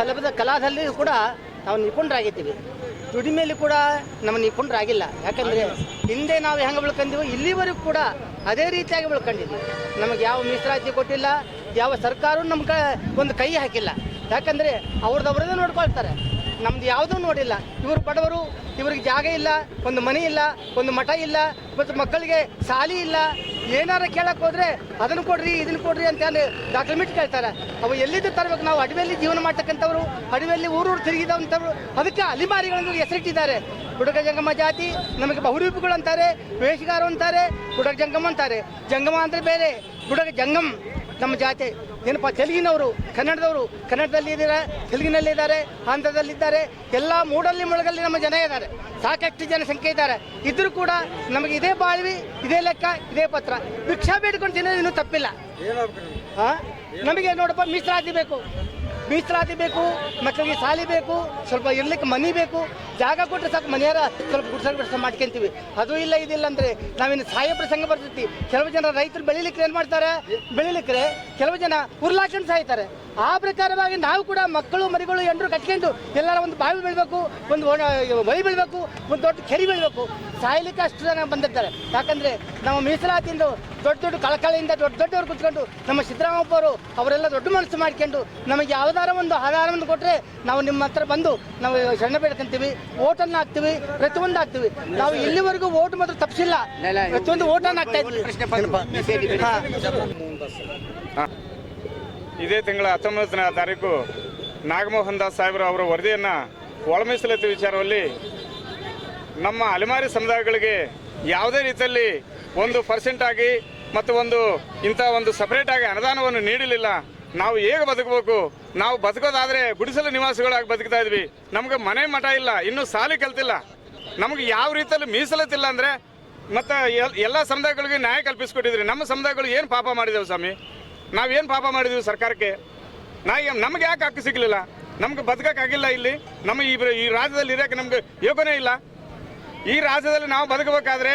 ಕಲಬದ ಕಲಾದಲ್ಲಿ ಕೂಡ ನಾವು ನಿಪುಣರಾಗಿದ್ದೀವಿ. ದುಡಿಮೆಯಲ್ಲಿ ಕೂಡ ನಮ್ಮ ನಿಪುಣರಾಗಿಲ್ಲ. ಯಾಕಂದರೆ ಹಿಂದೆ ನಾವು ಹೆಂಗೆ ಬೆಳ್ಕೊಂಡಿವೋ ಇಲ್ಲಿವರೆಗೂ ಕೂಡ ಅದೇ ರೀತಿಯಾಗಿ ಬೆಳ್ಕೊಂಡಿದ್ವಿ. ನಮಗೆ ಯಾವ ಮೀಸಲಾತಿ ಕೊಟ್ಟಿಲ್ಲ ಯಾವ ಸರ್ಕಾರವೂ ನಮ್ಮ ಕ ಒಂದು ಕೈ ಹಾಕಿಲ್ಲ. ಯಾಕಂದರೆ ಅವ್ರದವ್ರದ್ದು ನೋಡ್ಕೊಳ್ತಾರೆ. ನಮ್ದು ಯಾವುದೂ ನೋಡಿಲ್ಲ. ಇವರು ಬಡವರು ಇವ್ರಿಗೆ ಜಾಗ ಇಲ್ಲ ಒಂದು ಮನೆ ಇಲ್ಲ ಒಂದು ಮಠ ಇಲ್ಲ ಮತ್ತು ಮಕ್ಕಳಿಗೆ ಸಾಲಿ ಇಲ್ಲ ಏನಾರ ಕೇಳಕ್ಕೆ ಹೋದ್ರೆ ಅದನ್ನು ಕೊಡ್ರಿ, ಇದನ್ನು ಕೊಡ್ರಿ ಅಂತ ಡಾಕ್ಯುಮೆಂಟ್ ಕೇಳ್ತಾರೆ. ಅವು ಎಲ್ಲಿದ್ದು ತರಬೇಕು? ನಾವು ಅಡವಿಯಲ್ಲಿ ಜೀವನ ಮಾಡ್ತಕ್ಕಂಥವ್ರು, ಅಡವಿಯಲ್ಲಿ ಊರೂರು ತಿರುಗಿದವಂಥವ್ರು, ಅದಕ್ಕೆ ಅಲಿಮಾರಿಗಳನ್ನು ಹೆಸರಿಟ್ಟಿದ್ದಾರೆ. ಬುಡಕ ಜಂಗಮ ಜಾತಿ ನಮಗೆ ಬಹುರೂಪಿಗಳು ಅಂತಾರೆ ವೇಷಗಾರು ಅಂತಾರೆ, ಹುಡುಗ ಜಂಗಮ ಅಂತಾರೆ. ಜಂಗಮ ಅಂದರೆ ಬೇರೆ. ಹುಡುಗ ಜಂಗಮ್ ನಮ್ಮ ಜಾತಿ ಏನಪ್ಪ ತೆಲುಗಿನವರು ಕನ್ನಡದವರು ಕನ್ನಡದಲ್ಲಿ ಇದ್ದಾರೆ ತೆಲುಗಿನಲ್ಲಿ ಇದ್ದಾರೆ ಆಂಧ್ರದಲ್ಲಿದ್ದಾರೆ ಎಲ್ಲ ಮೂಡಲ್ಲಿ ಮುಳುಗಲ್ಲಿ ನಮ್ಮ ಜನ ಇದ್ದಾರೆ. ಸಾಕಷ್ಟು ಜನಸಂಖ್ಯೆ ಇದ್ದಾರೆ. ಇದ್ರೂ ಕೂಡ ನಮಗೆ ಇದೇ ಬಾಳ್ವಿ ಇದೇ ಲೆಕ್ಕ ಇದೇ ಪತ್ರ. ಭಿಕ್ಷಾ ಬೇಡ್ಕೊಂಡು ತಿನ್ನೋದು ಇನ್ನೂ ತಪ್ಪಿಲ್ಲ? ನಮಗೆ ನೋಡಪ್ಪ ಮೀಸಲಾತಿ ಬೇಕು. ಮೀಸಲಾತಿ ಬೇಕು ಮಕ್ಕಳಿಗೆ ಸಾಲಿ ಬೇಕು, ಸ್ವಲ್ಪ ಇರ್ಲಿಕ್ಕೆ ಮನಿ ಬೇಕು. ಜಾಗ ಕೊಟ್ಟರೆ ಸಾಕು ಮನೆಯರ ಸ್ವಲ್ಪ ಗುಡ್ಸಲ್ ಗುಡ್ಸ ಮಾಡ್ಕೊಂತೀವಿ. ಅದು ಇಲ್ಲ, ಇದಿಲ್ಲ ಅಂದರೆ ನಾವಿನ್ನು ಸಾಯ ಪ್ರಸಂಗ ಬರ್ತೈತಿ. ಕೆಲವು ಜನ ರೈತರು ಬೆಳಿಲಿಕ್ಕೆ ಏನು ಮಾಡ್ತಾರೆ? ಬೆಳಿಲಿಕ್ಕೆ ಕೆಲವು ಜನ ಉರ್ಲಾಕೊಂಡು ಸಾಯ್ತಾರೆ. ಆ ಪ್ರಕಾರವಾಗಿ ನಾವು ಕೂಡ ಮಕ್ಕಳು, ಮರಿಗಳು ಎಂಡರು ಕಟ್ಕೊಂಡು ಎಲ್ಲರ ಒಂದು ಬಾವಿ ಬೆಳಿಬೇಕು, ಒಂದು ಒಣ- ಬಳಿ ಬೆಳಿಬೇಕು, ಒಂದು ದೊಡ್ಡ ಕೆರೆ ಬೆಳಿಬೇಕು. ಸಾಯ್ಲಿಕ್ಕೆ ಅಷ್ಟು ಜನ ಬಂದಿರ್ತಾರೆ. ಯಾಕಂದ್ರೆ ನಮ್ಮ ಮೀಸಲಾತಿಯಿಂದ ದೊಡ್ಡ ದೊಡ್ಡ ಕಳಕಳಿಯಿಂದ ದೊಡ್ಡ ದೊಡ್ಡವ್ರು ಕುತ್ಕೊಂಡು ನಮ್ಮ ಸಿದ್ದರಾಮಪ್ಪವರು ಅವರೆಲ್ಲ ದೊಡ್ಡ ಮನಸ್ಸು ಮಾಡ್ಕೊಂಡು ನಮಗೆ ಯಾವ್ದಾರ ಒಂದು ಆಧಾರವನ್ನು ಕೊಟ್ಟರೆ ನಾವು ನಿಮ್ಮ ಹತ್ರ ಬಂದು ನಾವು ಸಣ್ಣ ಬೇಡ್ಕೊಂತೀವಿ ಓಟನ್ನು ಹಾಕ್ತೀವಿ ಪ್ರತಿಯೊಂದು ಹಾಕ್ತೀವಿ. ನಾವು ಇಲ್ಲಿವರೆಗೂ ಓಟ್ ಮಾತ್ರ ತಪ್ಪಿಸಿಲ್ಲ. ಪ್ರತಿಯೊಂದು ಓಟನ್ನು ಹಾಕ್ತಾ ಇದ್ವಿ. ಹಾ. ಇದೇ ತಿಂಗಳ ಹತ್ತೊಂಬತ್ತನೇ ತಾರೀಕು ನಾಗಮೋಹನ್ ದಾಸ್ ಸಾಹೇಬರು ಅವರ ವರದಿಯನ್ನು ಒಳ ಮೀಸಲಾತಿ ವಿಚಾರದಲ್ಲಿ ನಮ್ಮ ಅಲೆಮಾರಿ ಸಮುದಾಯಗಳಿಗೆ ಯಾವುದೇ ರೀತಿಯಲ್ಲಿ ಒಂದು ಪರ್ಸೆಂಟ್ ಆಗಿ ಮತ್ತು ಒಂದು ಇಂಥ ಒಂದು ಸಪರೇಟ್ ಆಗಿ ಅನುದಾನವನ್ನು ನೀಡಲಿಲ್ಲ. ನಾವು ಹೇಗೆ ಬದುಕಬೇಕು? ನಾವು ಬದುಕೋದಾದ್ರೆ ಗುಡಿಸಲು ನಿವಾಸಿಗಳಾಗಿ ಬದುಕ್ತಾ ಇದ್ವಿ. ನಮಗೆ ಮನೆ ಮಠ ಇಲ್ಲ, ಇನ್ನೂ ಸಾಲಿ ಕಲ್ತಿಲ್ಲ. ನಮಗೆ ಯಾವ ರೀತಿಯಲ್ಲಿ ಮೀಸಲತ್ತಿಲ್ಲ ಅಂದರೆ ಮತ್ತು ಎಲ್ಲ ಸಮುದಾಯಗಳಿಗೆ ನ್ಯಾಯ ಕಲ್ಪಿಸ್ಕೊಟ್ಟಿದ್ರಿ. ನಮ್ಮ ಸಮುದಾಯಗಳು ಏನು ಪಾಪ ಮಾಡಿದೆವು ಸ್ವಾಮಿ? ನಾವೇನು ಪಾಪ ಮಾಡಿದೀವಿ ಸರ್ಕಾರಕ್ಕೆ? ನಾ ನಮ್ಗೆ ಯಾಕೆ ಹಕ್ಕು ಸಿಗಲಿಲ್ಲ? ನಮ್ಗೆ ಬದುಕಕ್ಕಾಗಿಲ್ಲ ಇಲ್ಲಿ. ನಮ್ಮ ಈ ಈ ರಾಜ್ಯದಲ್ಲಿ ಇರೋಕೆ ನಮ್ಗೆ ಯೋಗನೇ ಇಲ್ಲ. ಈ ರಾಜ್ಯದಲ್ಲಿ ನಾವು ಬದುಕಬೇಕಾದ್ರೆ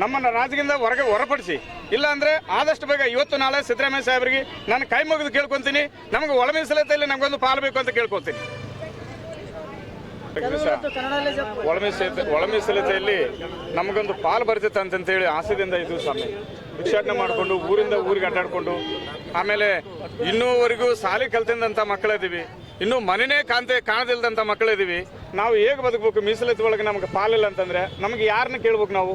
ನಮ್ಮನ್ನು ರಾಜ್ಯದಿಂದ ಹೊರಗೆ ಹೊರಪಡಿಸಿ. ಇಲ್ಲ ಅಂದ್ರೆ ಆದಷ್ಟು ಬೇಗ ಇವತ್ತು ನಾಳೆ ಸಿದ್ದರಾಮಯ್ಯ ಸಾಹೇಬರಿಗೆ ನಾನು ಕೈ ಮುಗಿದು ಕೇಳ್ಕೊಂತೀನಿ. ನಮಗೆ ಒಳ ಮೀಸಲಾತಿಯಲ್ಲಿ ನಮಗೊಂದು ಪಾಲು ಬೇಕು ಅಂತ ಕೇಳ್ಕೊತೀನಿ. ಒಳ ಮೀಸಲತೆ ಒಳ ಮೀಸಲತೆಯಲ್ಲಿ ನಮಗೊಂದು ಪಾಲು ಬರ್ತೈತೆ ಅಂತಂತೇಳಿ ಆಸೆದಿಂದ ಇದು ಸ್ವಾಮಿ. ಭಿಕ್ಷಾಟನೆ ಮಾಡಿಕೊಂಡು ಊರಿಂದ ಊರಿಗೆ ಅಡ್ಡಾಡ್ಕೊಂಡು ಆಮೇಲೆ ಇನ್ನೂವರೆಗೂ ಸಾಲಿ ಕಲ್ತಿದ್ದಂಥ ಮಕ್ಕಳಿದ್ದೀವಿ. ಇನ್ನೂ ಮನೆನೇ ಕಾಂತೆ ಕಾಣದಿಲ್ದಂಥ ಮಕ್ಕಳಿದ್ದೀವಿ. ನಾವು ಹೇಗೆ ಬದುಕಬೇಕು ಮೀಸಲಾತಿ ಒಳಗೆ ನಮ್ಗೆ ಪಾಲಿಲ್ಲ ಅಂತಂದ್ರೆ ನಮಗೆ ಯಾರನ್ನ ಕೇಳ್ಬೇಕು ನಾವು?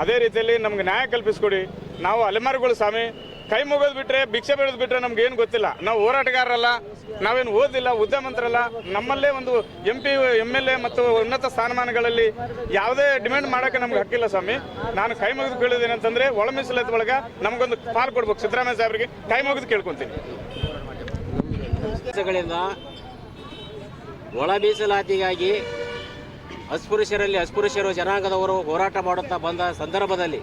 ಅದೇ ರೀತಿಯಲ್ಲಿ ನಮ್ಗೆ ನ್ಯಾಯ ಕಲ್ಪಿಸ್ಕೊಡಿ. ನಾವು ಅಲೆಮಾರಿಗಳು ಸ್ವಾಮಿ, ಕೈ ಮುಗೋದು ಬಿಟ್ಟರೆ ಭಿಕ್ಷೆ ಬೆಳೆದು ಬಿಟ್ಟರೆ ನಮ್ಗೆ ಏನು ಗೊತ್ತಿಲ್ಲ. ನಾವು ಹೋರಾಟಗಾರರಲ್ಲ, ನಾವೇನು ಓದಿಲ್ಲ ಉದ್ಯಮಂತರಲ್ಲ ನಮ್ಮಲ್ಲೇ ಒಂದು M P M L A ಮತ್ತು ಉನ್ನತ ಸ್ಥಾನಮಾನಗಳಲ್ಲಿ ಯಾವುದೇ ಡಿಮ್ಯಾಂಡ್ ಮಾಡೋಕೆ ನಮ್ಗೆ ಹಕ್ಕಿಲ್ಲ ಸ್ವಾಮಿ. ನಾನು ಕೈ ಮುಗಿದು ಕೇಳೋದೇನಂತಂದ್ರೆ ಒಳ ಮೀಸಲಾತಿ ಒಳಗೆ ನಮಗೊಂದು ಪಾಲ್ ಕೊಡ್ಬೇಕು. ಸಿದ್ದರಾಮಯ್ಯ ಸಾಹೇಬರಿಗೆ ಕೈ ಮುಗಿದು ಕೇಳ್ಕೊಂತೀನಿ. ಒಳ ಮೀಸಲಾತಿಗಾಗಿ ಅಸ್ಪೃಶ್ಯರಲ್ಲಿ ಅಸ್ಪೃಶ್ಯರು ಜನಾಂಗದವರು ಹೋರಾಟ ಮಾಡುತ್ತಾ ಬಂದ ಸಂದರ್ಭದಲ್ಲಿ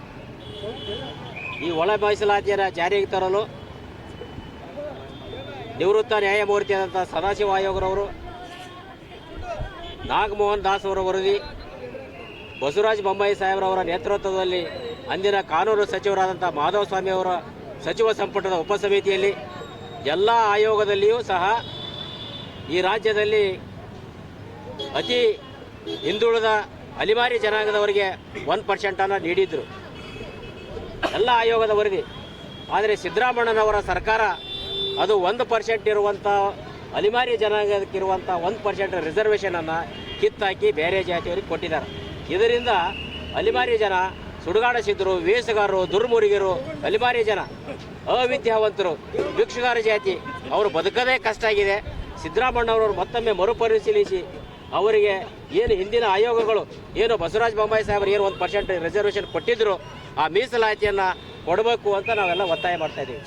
ಈ ಒಳ ಮೀಸಲಾತಿಯನ್ನು ಜಾರಿಗೆ ತರಲು ನಿವೃತ್ತ ನ್ಯಾಯಮೂರ್ತಿಯಾದಂಥ ಸದಾಶಿವ ಆಯೋಗರವರು, ನಾಗಮೋಹನ್ ದಾಸ್ ಅವರ ವರದಿ, ಬಸವರಾಜ ಬೊಮ್ಮಾಯಿ ಸಾಹೇಬರವರ ನೇತೃತ್ವದಲ್ಲಿ ಅಂದಿನ ಕಾನೂನು ಸಚಿವರಾದಂಥ ಮಾಧವ ಸ್ವಾಮಿ ಅವರ ಸಚಿವ ಸಂಪುಟದ ಉಪಸಮಿತಿಯಲ್ಲಿ ಎಲ್ಲ ಆಯೋಗದಲ್ಲಿಯೂ ಸಹ ಈ ರಾಜ್ಯದಲ್ಲಿ ಅತಿ ಹಿಂದುಳಿದ ಅಲಿಮಾರಿ ಜನಾಂಗದವರಿಗೆ ಒನ್ ಪರ್ಸೆಂಟನ್ನು ನೀಡಿದ್ರು. ಎಲ್ಲ ಆಯೋಗದ ವರದಿ ಆದರೆ ಸಿದ್ದರಾಮಣ್ಣನವರ ಸರ್ಕಾರ ಅದು ಒಂದು ಪರ್ಸೆಂಟ್ ಇರುವಂಥ ಅಲಿಮಾರಿ ಜನಾಂಗಕ್ಕಿರುವಂಥ ಒಂದು ಪರ್ಸೆಂಟ್ ರಿಸರ್ವೇಷನನ್ನು ಕಿತ್ತಾಕಿ ಬೇರೆ ಜಾತಿಯವರಿಗೆ ಕೊಟ್ಟಿದ್ದಾರೆ. ಇದರಿಂದ ಅಲಿಮಾರಿ ಜನ ಸುಡುಗಾಡಿಸಿದ್ರು ವೇಸುಗಾರರು ದುರ್ಮುರಿಗರು, ಅಲಿಮಾರಿ ಜನ, ಅವಿದ್ಯಾವಂತರು, ಭಿಕ್ಷುಗಾರ ಜಾತಿ, ಅವರು ಬದುಕದೇ ಕಷ್ಟ ಆಗಿದೆ. ಸಿದ್ದರಾಮಣ್ಣವರು ಮತ್ತೊಮ್ಮೆ ಮರುಪರಿಶೀಲಿಸಿ ಅವರಿಗೆ ಏನು ಹಿಂದಿನ ಆಯೋಗಗಳು, ಏನು ಬಸವರಾಜ ಬೊಮ್ಮಾಯಿ ಸಾಹೇಬರು ಏನು ಒಂದು ಪರ್ಸೆಂಟ್ ರಿಸರ್ವೇಷನ್ ಕೊಟ್ಟಿದ್ರು, ಆ ಮೀಸಲಾತಿಯನ್ನು ಕೊಡಬೇಕು ಅಂತ ನಾವೆಲ್ಲ ಒತ್ತಾಯ ಮಾಡ್ತಾ ಇದ್ದೀವಿ.